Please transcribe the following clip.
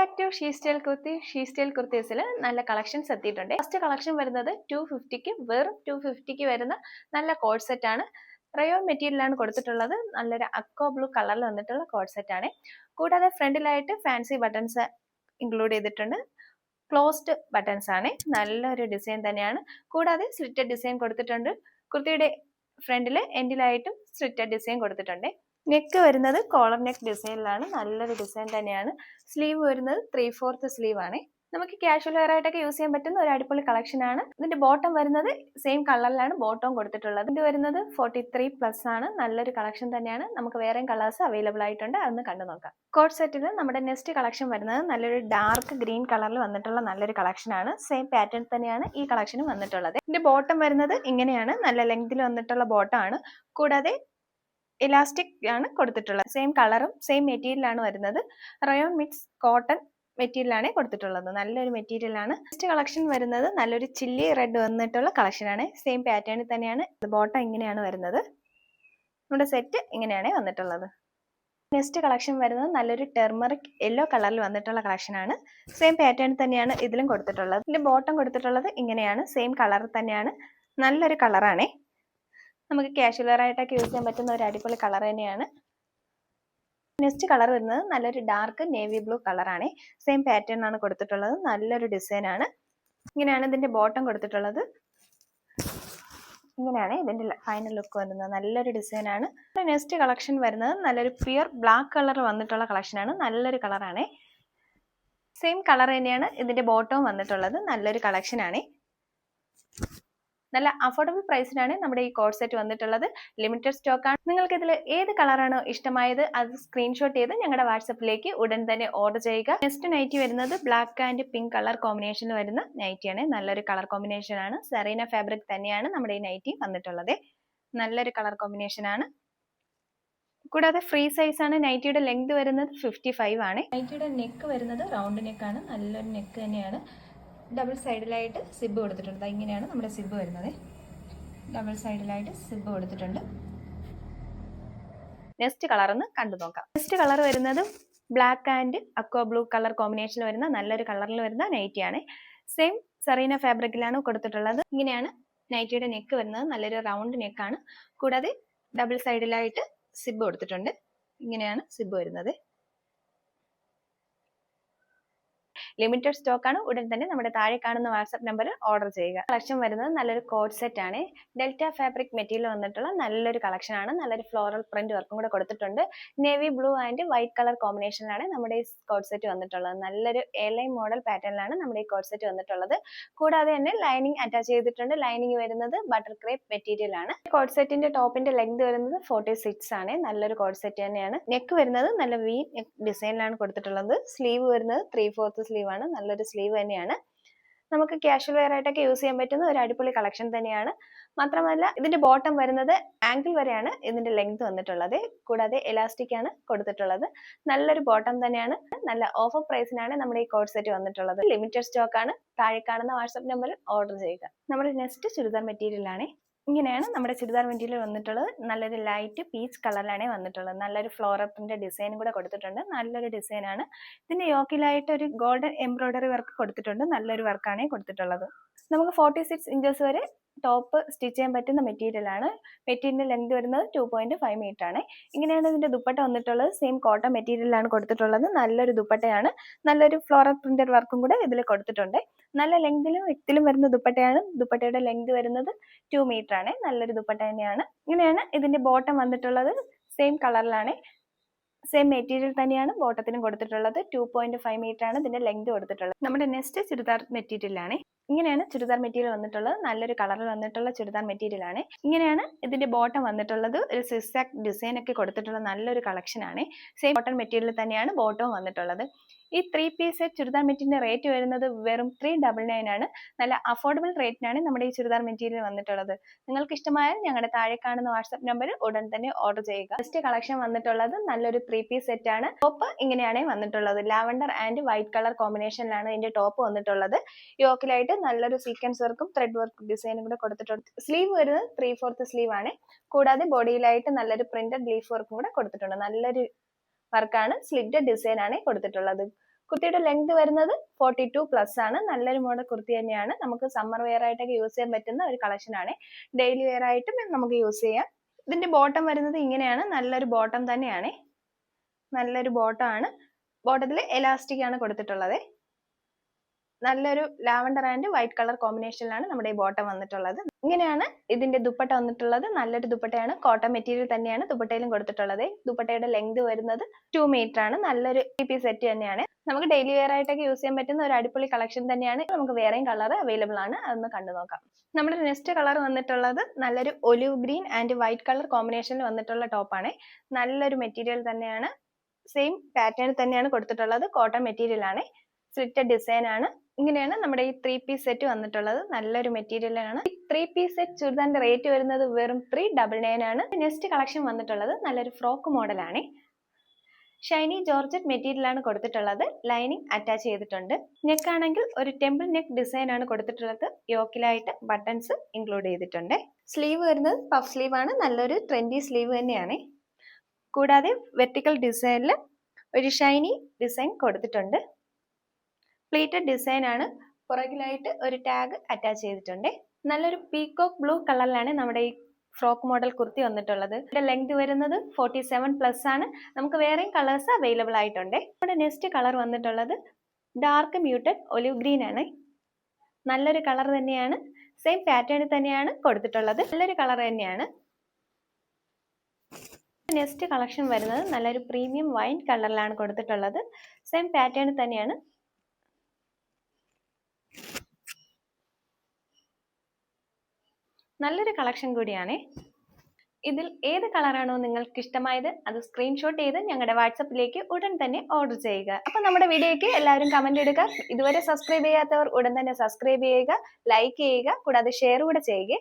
Back to She Style kurti She Style കുർത്തീസിൽ നല്ല collections എത്തിയിട്ടുണ്ട്. First collection വരുന്നത് two ഫിഫ്റ്റിക്ക് വെറും ടു ഫിഫ്റ്റിക്ക് വരുന്ന നല്ല കോഡ് സെറ്റ് ആണ് റയോൺ മെറ്റീരിയലാണ് കൊടുത്തിട്ടുള്ളത്. നല്ലൊരു അക്കോ ബ്ലൂ കളറിൽ വന്നിട്ടുള്ള കോഡ് സെറ്റ് ആണ്. കൂടാതെ ഫ്രണ്ടിലായിട്ട് ഫാൻസി ബട്ടൺസ് ഇൻക്ലൂഡ് ചെയ്തിട്ടുണ്ട്. ക്ലോസ്ഡ് ബട്ടൺസ് ആണ്. നല്ലൊരു ഡിസൈൻ തന്നെയാണ്. കൂടാതെ സ്ലിറ്റഡ് ഡിസൈൻ കൊടുത്തിട്ടുണ്ട്. കുർത്തിയുടെ ഫ്രണ്ടിൽ എൻഡിലായിട്ടും സ്ലിറ്റഡ് ഡിസൈൻ കൊടുത്തിട്ടുണ്ട്. നെക്ക് വരുന്നത് കോളർ നെക്ക് ഡിസൈനിലാണ്. നല്ലൊരു ഡിസൈൻ തന്നെയാണ്. സ്ലീവ് വരുന്നത് ത്രീ ഫോർത്ത് സ്ലീവ് ആണ്. നമുക്ക് കാഷ്വൽ വെയർ ആയിട്ടൊക്കെ യൂസ് ചെയ്യാൻ പറ്റുന്ന ഒരു അടിപൊളി കളക്ഷൻ ആണ്. ഇതിന്റെ ബോട്ടം വരുന്നത് സെയിം കളറിലാണ് ബോട്ടം കൊടുത്തിട്ടുള്ളത്. ഇത് വരുന്നത് ഫോർട്ടി ത്രീ പ്ലസ് ആണ്. നല്ലൊരു കളക്ഷൻ തന്നെയാണ്. നമുക്ക് വേറെയും കളേഴ്സ് അവൈലബിൾ ആയിട്ടുണ്ട്. അതൊന്ന് കണ്ടു നോക്കാം. കോട്ട് സെറ്റിൽ നമ്മുടെ നെക്സ്റ്റ് കളക്ഷൻ വരുന്നത് നല്ലൊരു ഡാർക്ക് ഗ്രീൻ കളറിൽ വന്നിട്ടുള്ള നല്ലൊരു കളക്ഷൻ ആണ്. സെയിം പാറ്റേൺ തന്നെയാണ് ഈ കളക്ഷനും വന്നിട്ടുള്ളത്. ഇതിന്റെ ബോട്ടം വരുന്നത് ഇങ്ങനെയാണ്. നല്ല ലെങ്തിൽ വന്നിട്ടുള്ള ബോട്ടം ആണ്. കൂടാതെ ഇലാസ്റ്റിക് ആണ് കൊടുത്തിട്ടുള്ളത്. സെയിം കളറും സെയിം മെറ്റീരിയലാണ് വരുന്നത്. റയോൺ മിക്സ് കോട്ടൺ മെറ്റീരിയലാണ് കൊടുത്തിട്ടുള്ളത്. നല്ലൊരു മെറ്റീരിയലാണ് നെക്സ്റ്റ് കളക്ഷൻ വരുന്നത് നല്ലൊരു ചില്ലി റെഡ് വന്നിട്ടുള്ള കളക്ഷൻ ആണ്. സെയിം പാറ്റേണിൽ തന്നെയാണ്. ബോട്ടം ഇങ്ങനെയാണ് വരുന്നത്. നമ്മുടെ സെറ്റ് ഇങ്ങനെയാണ് വന്നിട്ടുള്ളത്. നെക്സ്റ്റ് കളക്ഷൻ വരുന്നത് നല്ലൊരു ടെർമറിക് യെല്ലോ കളറിൽ വന്നിട്ടുള്ള കളക്ഷൻ ആണ്. സെയിം പാറ്റേൺ തന്നെയാണ് ഇതിലും കൊടുത്തിട്ടുള്ളത്. ഇതിന്റെ ബോട്ടം കൊടുത്തിട്ടുള്ളത് ഇങ്ങനെയാണ്. സെയിം കളർ തന്നെയാണ്. നല്ലൊരു കളറാണേ നമുക്ക് ആയിട്ടൊക്കെ യൂസ് ചെയ്യാൻ പറ്റുന്ന ഒരു അടിപൊളി കളർ തന്നെയാണ്. നെക്സ്റ്റ് കളർ വരുന്നത് നല്ലൊരു ഡാർക്ക് നേവി ബ്ലൂ കളറാണ് സെയിം പാറ്റേൺ ആണ് കൊടുത്തിട്ടുള്ളത്. നല്ലൊരു ഡിസൈൻ ആണ്. ഇങ്ങനെയാണ് ഇതിന്റെ ബോട്ടം കൊടുത്തിട്ടുള്ളത്. ഇങ്ങനെയാണ് ഇതിന്റെ ഫൈനൽ ലുക്ക് വരുന്നത്. നല്ലൊരു ഡിസൈൻ ആണ്. നെക്സ്റ്റ് കളക്ഷൻ വരുന്നത് നല്ലൊരു പ്യുർ ബ്ലാക്ക് കളർ വന്നിട്ടുള്ള കളക്ഷൻ ആണ്. നല്ലൊരു കളറാണ് സെയിം കളർ തന്നെയാണ് ഇതിന്റെ ബോട്ടവും വന്നിട്ടുള്ളത്. നല്ലൊരു കളക്ഷൻ ആണ്. നല്ല അഫോർഡബിൾ പ്രൈസിനാണ് നമ്മുടെ ഈ കോഡ് സെറ്റ് വന്നിട്ടുള്ളത്. ലിമിറ്റഡ് സ്റ്റോക്ക് ആണ്. നിങ്ങൾക്ക് ഇതിൽ ഏത് കളറാണോ ഇഷ്ടമായത് അത് സ്ക്രീൻഷോട്ട് ചെയ്ത് ഞങ്ങളുടെ വാട്സപ്പിലേക്ക് ഉടൻ തന്നെ ഓർഡർ ചെയ്യുക. നെക്സ്റ്റ് നൈറ്റി വരുന്നത് ബ്ലാക്ക് ആൻഡ് പിങ്ക് കളർ കോമ്പിനേഷനിൽ വരുന്ന നൈറ്റിയാണ് നല്ലൊരു കളർ കോമ്പിനേഷൻ ആണ്. സെറീന ഫാബ്രിക് തന്നെയാണ് നമ്മുടെ ഈ നൈറ്റി വന്നിട്ടുള്ളത്. നല്ലൊരു കളർ കോമ്പിനേഷൻ ആണ്. കൂടാതെ ഫ്രീ സൈസ് ആണ്. നൈറ്റിയുടെ ലെങ്ത് വരുന്നത് ഫിഫ്റ്റി ഫൈവ് ആണ് നൈറ്റിയുടെ നെക്ക് വരുന്നത് റൗണ്ട് നെക്കാണ് നല്ലൊരു നെക്ക് തന്നെയാണ്. ഡബിൾ സൈഡിലായിട്ട് സിബ് കൊടുത്തിട്ടുണ്ട്. ഇങ്ങനെയാണ് നമ്മുടെ സിബ് വരുന്നത്. ഡബിൾ സൈഡിലായിട്ട് സിബ് കൊടുത്തിട്ടുണ്ട്. നെക്സ്റ്റ് കളർ ഒന്ന് കണ്ടു നോക്കാം. നെക്സ്റ്റ് കളർ വരുന്നത് black and aqua blue colour കോമ്പിനേഷനിൽ വരുന്ന നല്ലൊരു കളറിൽ വരുന്ന നൈറ്റിയാണ് സെയിം സെറീന ഫാബ്രിക്കിലാണ് കൊടുത്തിട്ടുള്ളത്. ഇങ്ങനെയാണ് നൈറ്റിയുടെ നെക്ക് വരുന്നത്. നല്ലൊരു റൗണ്ട് നെക്കാണ് കൂടാതെ ഡബിൾ സൈഡിലായിട്ട് സിബ് കൊടുത്തിട്ടുണ്ട്. ഇങ്ങനെയാണ് സിബ് വരുന്നത്. ലിമിറ്റഡ് സ്റ്റോക്ക് ആണ്. ഉടൻ തന്നെ നമ്മുടെ താഴെ കാണുന്ന വാട്സ്ആപ്പ് നമ്പർ ഓർഡർ ചെയ്യുക. കളക്ഷൻ വരുന്നത് നല്ലൊരു കോഡ് സെറ്റ് ആണ്. ഡെൽറ്റ ഫാബ്രിക് മെറ്റീരിയൽ വന്നിട്ടുള്ള നല്ലൊരു കളക്ഷൻ ആണ്. നല്ലൊരു ഫ്ലോറൽ പ്രിന്റ് വർക്കും കൂടെ കൊടുത്തിട്ടുണ്ട്. Navy blue and white colour കോമ്പിനേഷനിലാണ് നമ്മുടെ ഈ കോഡ് സെറ്റ് വന്നിട്ടുള്ളത്. നല്ലൊരു എയർലൈൻ മോഡൽ പാറ്റേണിലാണ് നമ്മുടെ ഈ കോഡ് സെറ്റ് വന്നിട്ടുള്ളത്. കൂടാതെ തന്നെ ലൈനിങ് അറ്റാച്ച് ചെയ്തിട്ടുണ്ട്. ലൈനിങ് വരുന്നത് ബട്ടർ ക്രേപ്പ് മെറ്റീരിയൽ ആണ് കോഡ് സെറ്റിന്റെ ടോപ്പിന്റെ ലെങ്ത് വരുന്നത് ഫോർട്ടി സിക്സ് ആണ്. നല്ലൊരു കോഡ് സെറ്റ് തന്നെയാണ്. നെക്ക് വരുന്നത് നല്ല വി ഡിസൈനിലാണ് കൊടുത്തിട്ടുള്ളത്. സ്ലീവ് വരുന്നത് ത്രീ ഫോർത്ത് സ്ലീവ് ആണ്. നല്ലൊരു സ്ലീവ് തന്നെയാണ്. നമുക്ക് കാഷ്വൽ വെയർ ആയിട്ടൊക്കെ യൂസ് ചെയ്യാൻ പറ്റുന്ന ഒരു അടിപൊളി കളക്ഷൻ തന്നെയാണ്. മാത്രമല്ല ഇതിന്റെ ബോട്ടം വരുന്നത് ആംഗിൾ വരെയാണ് ഇതിന്റെ ലെങ്ത് വന്നിട്ടുള്ളത്. കൂടാതെ എലാസ്റ്റിക് ആണ് കൊടുത്തിട്ടുള്ളത്. നല്ലൊരു ബോട്ടം തന്നെയാണ്. നല്ല ഓഫർ പ്രൈസിനാണ് നമ്മുടെ ഈ കോഡ് സെറ്റ് വന്നിട്ടുള്ളത്. ലിമിറ്റഡ് സ്റ്റോക്ക് ആണ്. താഴെ കാണുന്ന വാട്സ്ആപ്പ് നമ്പറിൽ ഓർഡർ ചെയ്യുക. നമ്മുടെ നെക്സ്റ്റ് ചുരിദാർ മെറ്റീരിയൽ ആണ്. ഇങ്ങനെയാണ് നമ്മുടെ ചുരിദാർ മെറ്റീരിയൽ വന്നിട്ടുള്ളത്. നല്ലൊരു ലൈറ്റ് പീച്ച് കളറിലാണ് വന്നിട്ടുള്ളത്. നല്ലൊരു ഫ്ലോറൽ പ്രിന്റ് ഡിസൈൻ കൂടെ കൊടുത്തിട്ടുണ്ട്. നല്ലൊരു ഡിസൈനാണ് ഇതിന്റെ യോക്കിലായിട്ട് ഒരു ഗോൾഡൻ എംബ്രോയിഡറി വർക്ക് കൊടുത്തിട്ടുണ്ട്. നല്ലൊരു വർക്കാണ് കൊടുത്തിട്ടുള്ളത്. നമുക്ക് ഫോർട്ടി സിക്സ് ഇഞ്ചസ് വരെ ടോപ്പ് സ്റ്റിച്ച് ചെയ്യാൻ പറ്റുന്ന മെറ്റീരിയൽ ആണ്. മെറ്റീരിയൽ ലെങ്ത് വരുന്നത് ടു പോയിന്റ് ഫൈവ് മീറ്റർ ആണ്. ഇങ്ങനെയാണ് ഇതിന്റെ ദുപ്പട്ട വന്നിട്ടുള്ളത്. സെയിം കോട്ടൺ മെറ്റീരിയലാണ് കൊടുത്തിട്ടുള്ളത്. നല്ലൊരു ദുപ്പട്ടയാണ്. നല്ലൊരു ഫ്ലോറൽ പ്രിന്റഡ് വർക്കും കൂടെ ഇതിൽ കൊടുത്തിട്ടുണ്ട്. നല്ല ലെങ്തിലും വിത്തിലും വരുന്ന ദുപ്പട്ടയാണ്. ദുപ്പട്ടയുടെ ലെങ്ത് വരുന്നത് ടു മീറ്റർ ആണ്. നല്ലൊരു ദുപ്പട്ട തന്നെയാണ്. ഇങ്ങനെയാണ് ഇതിന്റെ ബോട്ടം വന്നിട്ടുള്ളത്. സെയിം കളറിലാണ് സെയിം മെറ്റീരിയൽ തന്നെയാണ് ബോട്ടത്തിനും കൊടുത്തിട്ടുള്ളത്. ടു പോയിന്റ് ഫൈവ് മീറ്റർ ആണ് ഇതിന്റെ ലെങ്ത് കൊടുത്തിട്ടുള്ളത്. നമ്മുടെ നെക്സ്റ്റ് ചുരിദാർ മെറ്റീരിയൽ ആണ് ഇങ്ങനെയാണ് ചുരിദാർ മെറ്റീരിയൽ വന്നിട്ടുള്ളത്. നല്ലൊരു കളറിൽ വന്നിട്ടുള്ള ചുരിദാർ മെറ്റീരിയൽ ആണ്. ഇങ്ങനെയാണ് ഇതിന്റെ ബോട്ടം വന്നിട്ടുള്ളത്. ഒരു സിസാക് ഡിസൈൻ ഒക്കെ കൊടുത്തിട്ടുള്ള നല്ലൊരു കളക്ഷൻ ആണ്. സെയിം കോട്ടൺ മെറ്റീരിയൽ തന്നെയാണ് ബോട്ടവും വന്നിട്ടുള്ളത്. ഈ ത്രീ പീസ് ചുരിദാർ മെറ്റീരിയലിന്റെ റേറ്റ് വരുന്നത് വെറും ത്രീ ഡബിൾ നയൻ ആണ്. നല്ല അഫോർഡബിൾ റേറ്റിനാണ് നമ്മുടെ ഈ ചുരിദാർ മെറ്റീരിയൽ വന്നിട്ടുള്ളത്. നിങ്ങൾക്ക് ഇഷ്ടമായാൽ ഞങ്ങളുടെ താഴെ കാണുന്ന വാട്സ്ആപ്പ് നമ്പറിൽ ഉടൻ തന്നെ ഓർഡർ ചെയ്യുക. ഫസ്റ്റ് കളക്ഷൻ വന്നിട്ടുള്ളത് നല്ലൊരു ത്രീ പീസ് സെറ്റ് ആണ്. ടോപ്പ് ഇങ്ങനെയാണ് വന്നിട്ടുള്ളത്. ലാവൻഡർ ആൻഡ് വൈറ്റ് കളർ കോമ്പിനേഷനിലാണ് ഇതിന്റെ ടോപ്പ് വന്നിട്ടുള്ളത്. യോക്കിലായിട്ട് നല്ലൊരു സീക്വൻസ് വർക്കും ത്രെഡ് വർക്ക് ഡിസൈനും കൂടെ കൊടുത്തിട്ടുണ്ട്. സ്ലീവ് വരുന്നത് ത്രീ ഫോർത്ത് സ്ലീവ് ആണ്. കൂടാതെ ബോഡിയിലായിട്ട് നല്ലൊരു പ്രിന്റഡ് ലീഫ് വർക്കും കൂടെ കൊടുത്തിട്ടുണ്ട്. നല്ലൊരു വർക്കാണ് സ്ലിറ്റ് ഡിസൈൻ ആണ് കൊടുത്തിട്ടുള്ളത്. കുർത്തിയുടെ ലെങ്ത് വരുന്നത് ഫോർട്ടി ടു പ്ലസ് ആണ്. നല്ലൊരു മോഡൽ കുർത്തി തന്നെയാണ്. നമുക്ക് സമ്മർ വെയർ ആയിട്ടൊക്കെ യൂസ് ചെയ്യാൻ പറ്റുന്ന ഒരു കളക്ഷൻ ആണ്. ഡെയിലി വെയർ ആയിട്ടും നമുക്ക് യൂസ് ചെയ്യാം. ഇതിന്റെ ബോട്ടം വരുന്നത് ഇങ്ങനെയാണ്. നല്ലൊരു ബോട്ടം തന്നെയാണ്. നല്ലൊരു ബോട്ടം ആണ്. ബോട്ടത്തിൽ എലാസ്റ്റിക് ആണ് കൊടുത്തിട്ടുള്ളത്. നല്ലൊരു ലാവണ്ടർ ആൻഡ് വൈറ്റ് കളർ കോമ്പിനേഷനിലാണ് നമ്മുടെ ഈ ബോട്ടം വന്നിട്ടുള്ളത്. ഇങ്ങനെയാണ് ഇതിന്റെ ദുപ്പട്ട വന്നിട്ടുള്ളത്. നല്ലൊരു ദുപ്പട്ടയാണ്. കോട്ടൺ മെറ്റീരിയൽ തന്നെയാണ് ദുപ്പട്ടയിലും കൊടുത്തിട്ടുള്ളത്. ദുപ്പട്ടയുടെ ലെങ്ത് വരുന്നത് ടു മീറ്റർ ആണ്. നല്ലൊരു പി സെറ്റ് തന്നെയാണ്. നമുക്ക് ഡെയിലി വെയർ ആയിട്ടൊക്കെ യൂസ് ചെയ്യാൻ പറ്റുന്ന ഒരു അടിപൊളി കളക്ഷൻ തന്നെയാണ്. നമുക്ക് വേറെയും കളർ അവൈലബിൾ ആണ്. അതൊന്ന് കണ്ടു നോക്കാം. നമ്മുടെ നെക്സ്റ്റ് കളർ വന്നിട്ടുള്ളത് നല്ലൊരു olive green and white colour കോമ്പിനേഷനിൽ വന്നിട്ടുള്ള ടോപ്പാണ് നല്ലൊരു മെറ്റീരിയൽ തന്നെയാണ്. സെയിം പാറ്റേൺ തന്നെയാണ് കൊടുത്തിട്ടുള്ളത്. കോട്ടൺ മെറ്റീരിയൽ ആണ്. സ്ലിറ്റഡ് ഡിസൈൻ ആണ്. ഇങ്ങനെയാണ് നമ്മുടെ ഈ ത്രീ പീസ് സെറ്റ് വന്നിട്ടുള്ളത്. നല്ലൊരു മെറ്റീരിയൽ ആണ്. ഈ ത്രീ പീസ് സെറ്റ് ചുരിദാറിന്റെ റേറ്റ് വരുന്നത് വെറും ത്രീ ഡബിൾ നയൻ ആണ്. നെക്സ്റ്റ് കളക്ഷൻ വന്നിട്ടുള്ളത് നല്ലൊരു ഫ്രോക്ക് മോഡലാണ് ഷൈനി ജോർജറ്റ് മെറ്റീരിയൽ ആണ് കൊടുത്തിട്ടുള്ളത്. ലൈനിങ് അറ്റാച്ച് ചെയ്തിട്ടുണ്ട്. നെക്ക് ആണെങ്കിൽ ഒരു ടെമ്പിൾ നെക്ക് ഡിസൈൻ ആണ് കൊടുത്തിട്ടുള്ളത്. യോക്കിലായിട്ട് ബട്ടൺസ് ഇൻക്ലൂഡ് ചെയ്തിട്ടുണ്ട്. സ്ലീവ് വരുന്നത് പഫ് സ്ലീവ് ആണ്. നല്ലൊരു ട്രെൻഡി സ്ലീവ് തന്നെയാണ്. കൂടാതെ വെർട്ടിക്കൽ ഡിസൈനിൽ ഒരു ഷൈനി ഡിസൈൻ കൊടുത്തിട്ടുണ്ട്. പ്ലീറ്റഡ് ഡിസൈൻ ആണ്. പുറകിലായിട്ട് ഒരു ടാഗ് അറ്റാച്ച് ചെയ്തിട്ടുണ്ട്. നല്ലൊരു പീകോക്ക് ബ്ലൂ കളറിലാണ് നമ്മുടെ ഈ ഫ്രോക്ക് മോഡൽ കുർത്തി വന്നിട്ടുള്ളത്. ഇതിന്റെ ലെങ്ത് വരുന്നത് ഫോർട്ടി സെവൻ പ്ലസ് ആണ്. നമുക്ക് വേറെയും കളേഴ്സ് അവൈലബിൾ ആയിട്ടുണ്ട്. നമ്മുടെ നെക്സ്റ്റ് കളർ വന്നിട്ടുള്ളത് ഡാർക്ക് മ്യൂട്ടഡ് ഒലിവ് ഗ്രീൻ ആണ്. നല്ലൊരു കളർ തന്നെയാണ്. സെയിം പാറ്റേണിൽ തന്നെയാണ് കൊടുത്തിട്ടുള്ളത്. നല്ലൊരു കളർ തന്നെയാണ്. നെക്സ്റ്റ് കളക്ഷൻ വരുന്നത് നല്ലൊരു പ്രീമിയം വൈൻ കളറിലാണ് കൊടുത്തിട്ടുള്ളത്. സെയിം പാറ്റേണിൽ തന്നെയാണ്. നല്ലൊരു കളക്ഷൻ കൂടിയാണ്. ഇതിൽ ഏത് കളറാണോ നിങ്ങൾക്ക് ഇഷ്ടമായത് അത് സ്ക്രീൻഷോട്ട് ചെയ്ത് ഞങ്ങളുടെ വാട്സപ്പിലേക്ക് ഉടൻ തന്നെ ഓർഡർ ചെയ്യുക. അപ്പോൾ നമ്മുടെ വീഡിയോയ്ക്ക് എല്ലാവരും കമന്റ് ഇടുക. ഇതുവരെ സബ്സ്ക്രൈബ് ചെയ്യാത്തവർ ഉടൻ തന്നെ സബ്സ്ക്രൈബ് ചെയ്യുക ലൈക്ക് ചെയ്യുക കൂടാതെ ഷെയർ കൂടെ ചെയ്യുക.